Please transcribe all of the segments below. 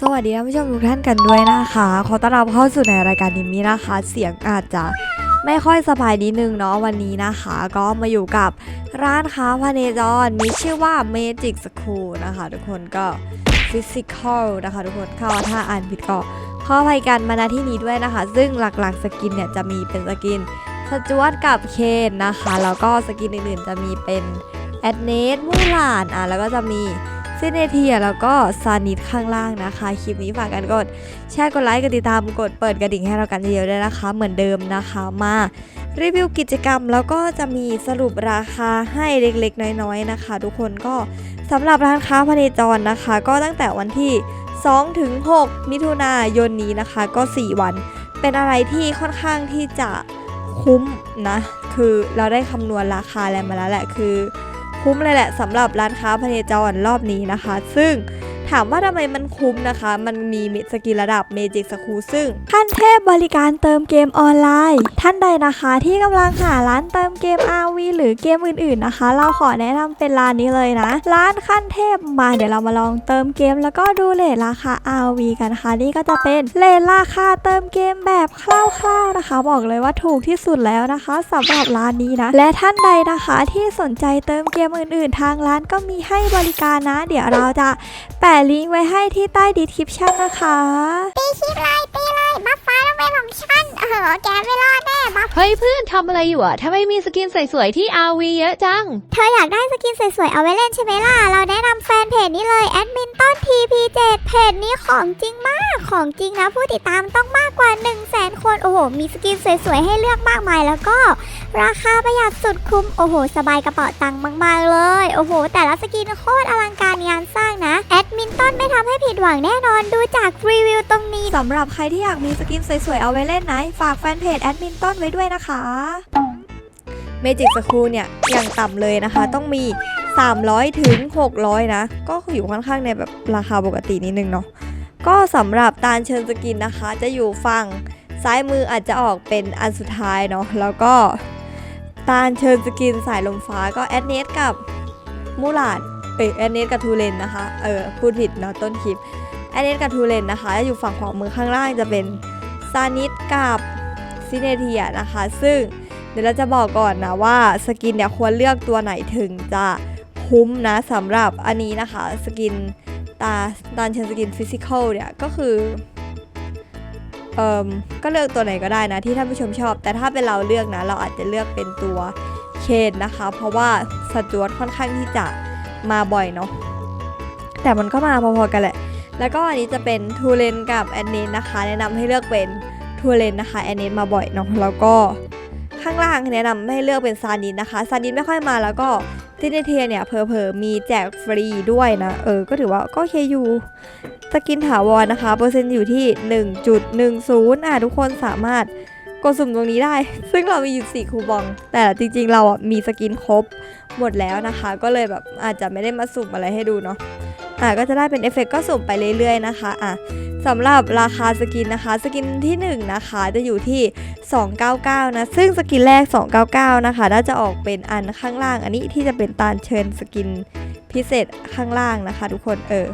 สวัสดีท่านผู้ชมทุกท่านกันด้วยนะคะ ขอต้อนรับเข้าสู่ในรายการนิมมี่นะคะ เสียงอาจจะไม่ค่อยสบายนิดนึงเนาะวันนี้นะคะ ก็มาอยู่กับร้านค้าพาเนจรมีชื่อว่า Magic School นะคะ ทุกคนก็ Physical นะคะ ทุกคนเข้าถ้าอ่านผิดก็ขออภัยกันมาณที่นี้ด้วยนะคะ ซึ่งหลักๆสกินเนี่ยจะมีเป็นสกินสจวตกับเคนนะคะ แล้วก็สกินอื่นๆจะมีเป็น แอดเนสมูหลานอะแล้วก็จะมีซินเนเทียแล้วก็ซานิดข้างล่างนะคะ คลิปนี้ฝากกันกดแชร์กดไลค์กดติดตามกดเปิดกระดิ่งให้เรากันเยอะๆด้วยนะคะ เหมือนเดิมนะคะมารีวิวกิจกรรมแล้วก็จะมีสรุปราคาให้เล็กๆ น้อยๆนะคะ ทุกคนก็สำหรับร้านค้าพเนจรนะคะ ก็ตั้งแต่วันที่ 2 ถึง 6 มิถุนายนนี้นะคะ ก็ 4 วัน เป็นอะไรที่ค่อนข้างที่จะคุ้มนะ คือเราได้คำนวณราคาอะไรมาแล้วแหละคือ คุ้มเลยแหละสำหรับร้านค้าพเนจรรอบนี้นะคะ ซึ่งถามว่าทำไมมันคุ้มนะคะ มันมีสกิลระดับเมจิกสกูซึ่ง ท่านเทพบริการเติมเกมออนไลน์ ท่าน ใดนะคะที่กำลังหาร้านเติมเกม RV หรือเกมอื่นๆนะคะ เราขอแนะนำเป็นร้านนี้เลยนะ ร้านขั้นเทพมาเดี๋ยวเรามาลองเติมเกม แล้วก็ดูเลทราคา RV กันนะคะนี่ก็จะเป็นเลทราคาเติมเกมแบบคร่าวๆนะคะ บอกเลยว่าถูกที่สุดแล้วนะคะสำหรับร้านนี้นะ และท่านใดนะคะที่สนใจเติมเกมอื่นๆ ทางร้านก็มีให้บริการนะ เดี๋ยวเราจะแปะลิงก์ไว้ให้ที่ใต้ดีคริปชั่นนะคะตีคลิปเลยตีเลยบัฟ เป็นของฉัน เออแกไม่รอดแน่บัฟเฮ้ยเพื่อนทำอะไรอยู่อะทำไมมีสกินสวยๆที่ RV เยอะจัง เธออยากได้สกินสวยๆ เอาไว้เล่นใช่ไหมล่ะ เราแนะนำแฟนเพจนี้เลยแอดมินต้น TP7 เพจนี้ของจริงมาก ของจริงนะผู้ติดตามต้องมากกว่า 1 0 0 0 0แสนคน โอ้โห มีสกินสวยๆ ให้เลือกมากมายแล้วก็ ราคาประหยัดสุดคุ้ม โอ้โห สบายกระเป๋าตังค์มากๆเลย โอ้โห แต่ละสกินโคตรอลังการงานสร้างนะแอด มินต้นไม่ทำให้ผิดหวังแน่นอนดูจากรีวิวตรงนี้สำหรับใครที่อยากมีสกินสวยๆ เอาไว้เล่นนะฝากแฟนเพจแอดมินต้นไว้ด้วยนะคะเมจิกสคูเนี่ยอย่างต่ำเลยนะคะ ต้องมี 300 ถึง 600 นะ ก็คืออยู่ค่อนข้างในแบบราคาปกตินิดนึงเนาะก็สำหรับตาลเชิญสกินนะคะ จะอยู่ฝั่งซ้ายมืออาจจะออกเป็นอันสุดท้ายเนาะแล้วก็ตาลเชิญสกินสายลมฟ้าก็แอดเนสกับมูลาด เอยแอดเนสกับทูเลนนะคะ เออพูดผิดเนาะต้นคลิปแอดเนสกับทูเลนนะคะอยู่ฝั่งขวามือข้างล่างจะเป็นซานิดกับซิเนเทียนะคะ ซึ่งเดี๋ยวเราจะบอกก่อนนะว่าสกินเนี่ยควรเลือกตัวไหนถึงจะคุ้มนะสำหรับอันนี้นะคะสกินตาตอนเชิญสกินฟิสิกอลเนี่ยก็คือเอ่มก็เลือกตัวไหนก็ได้นะที่ท่านผู้ชมชอบ แต่ถ้าเป็นเราเลือกนะ เราอาจจะเลือกเป็นตัวเคนนะคะ เพราะว่าสจวตค่อนข้างที่จะ มาบ่อยเนาะแต่มันก็มาพอๆกันแหละ แล้วก็อันนี้จะเป็นทูเลนกับแอนเนนะคะ แนะนำให้เลือกเป็นทูเลนนะคะแอนเนมาบ่อยเนาะแล้วก็ข้างล่างแนะนำให้เลือกเป็นซานินนะคะซานินไม่ค่อยมาแล้วก็ซินเทียเนี่ยเพอเพอๆมีแจกฟรีด้วยนะ เออ ก็ถือว่าก็เคอยู่สกินถาวรนะคะ เปอร์เซ็นต์อยู่ที่ 1.10 อะ ทุกคนสามารถ กดสุ่มตรงนี้ได้ ซึ่งเรามีอยู่ 4 คูปอง แต่จริงๆ เราอะมีสกินครบหมดแล้วนะคะ ก็เลยแบบอาจจะไม่ได้มาสุ่มอะไรให้ดูเนาะอะก็จะได้เป็นเอฟเฟกต์ก็สุ่มไปเรื่อยๆนะคะอะสำหรับราคาสกินนะคะ สกินที่1นะคะจะอยู่ที่ 299 นะ ซึ่งสกินแรก 299 นะคะ น่าจะออกเป็นอันข้างล่าง อันนี้ที่จะเป็นตาลเชิญสกินพิเศษข้างล่างนะคะ ทุกคนเออ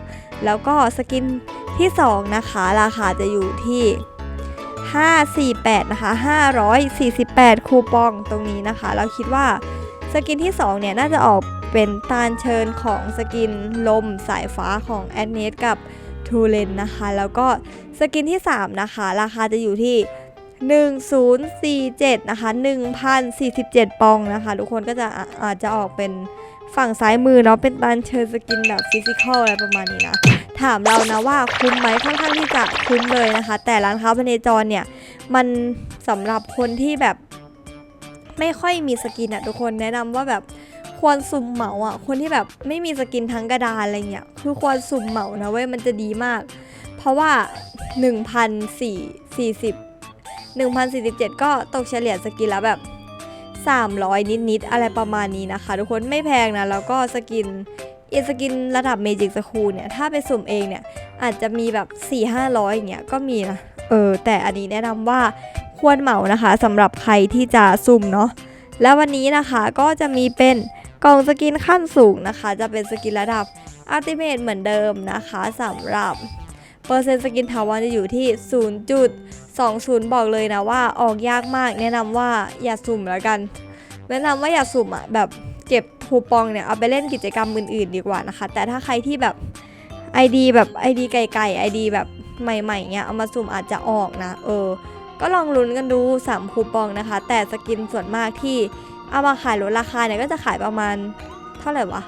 แล้วก็สกินที่ 2 นะคะ ราคาจะอยู่ที่ 548 นะคะ 548 คูปองตรงนี้นะคะ เราคิดว่าสกินที่ 2 เนี่ย น่าจะออกเป็นตาลเชิญของสกินลมสายฟ้าของแอดเนสกับทูเลนนะคะ แล้วก็สกินที่ 3 นะคะ ราคาจะอยู่ที่ 1047 นะคะ 1047 ปองนะคะ ทุกคนก็จะอาจจะออกเป็นฝั่งซ้ายมือเนาะเป็นตาลเชิญสกินแบบฟิสิกอลอะไรประมาณนี้นะ ถามเรานะว่าคุ้มไหมค่อนข้างที่จะคุ้มเลยนะคะ แต่ร้านค้าพเนจรเนี่ยมันสำหรับคนที่แบบไม่ค่อยมีสกินอะทุกคนแนะนำว่าแบบควรสุ่มเหมาอะคนที่แบบไม่มีสกินทั้งกระดานอะไรเงี้ยคือควรสุ่มเหมานะเว้ยมันจะดีมาก เพราะว่า1,440 1,047 ก็ตกเฉลี่ยสกินแล้วแบบ 300 นิดๆอะไรประมาณนี้นะคะ ทุกคนไม่แพงนะแล้วก็สกิน อีสกินระดับเมจิกสคูลเนี่ย ถ้าไปสุ่มเองเนี่ย อาจจะมีแบบ 4-500 อย่างเงี้ยก็มีนะ เออ แต่อันนี้แนะนำว่าควรเหมานะคะสำหรับใครที่จะสุ่มเนาะแล้ววันนี้นะคะก็จะมีเป็นกล่องสกินขั้นสูงนะคะ จะเป็นสกินระดับอัลติเม e เหมือนเดิมนะคะสำหรับเปอร์เซ็นต์สกินทาวอนจะอยู่ที่ 0.20 บอกเลยนะว่าออกยากมาก แนะนำว่าอย่าสุ่มแล้วกัน แนะนำว่าอย่าสุ่มอะแบบเก็บ คูปองเนี่ยเอาไปเล่นกิจกรรมอื่นๆ ดีกว่านะคะ แต่ถ้าใครที่แบบ ID แบบ ID ไก่ๆ ID แบบใหม่ๆเนี่ยเอามาสุ่มอาจจะออกนะ เออ ก็ลองลุ้นกันดู 3 คูปองนะคะ แต่สกินส่วนมากที่เอามาขายลดราคาเนี่ยก็จะขายประมาณเท่าไหร่วะ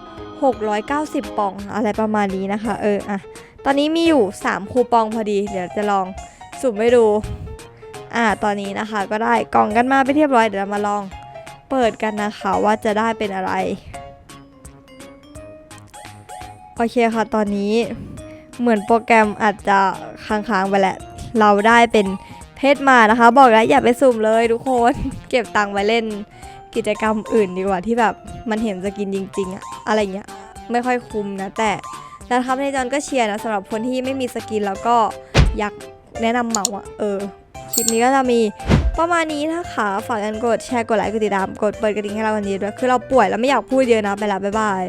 690 ปองอะไรประมาณนี้นะคะ เอออะตอนนี้มีอยู่ 3 คูปองพอดี เดี๋ยวจะลองสุ่มให้ดู อ่า ตอนนี้นะคะ ก็ได้กล่องกันมาไปเรียบร้อย เดี๋ยวมาลอง เปิดกันนะคะว่าจะได้เป็นอะไร โอเคค่ะตอนนี้เหมือนโปรแกรมอาจจะค้างๆไปแหละ เราได้เป็นเพชรมานะคะ บอกแล้วอย่าไปสุ่มเลยทุกคน เก็บตังค์ไว้เล่นกิจกรรมอื่นดีกว่าที่แบบมันเห็นสกินจริงๆอะอะไรเงี้ยไม่ค่อยคุ้มนะ แต่แล้วครับในจอนก็เชียร์นะสำหรับคนที่ไม่มีสกินแล้วก็อยากแนะนำเหมาอะเออคลิปนี้ก็จะมี ประมาณนี้นะคะ ฝากกันกดแชร์กดไลค์กดติดตามกดเปิดกระดิ่งให้เราวันนี้ด้วยคือเราป่วยแล้วไม่อยากพูดเยอะนะไปละบ๊ายบาย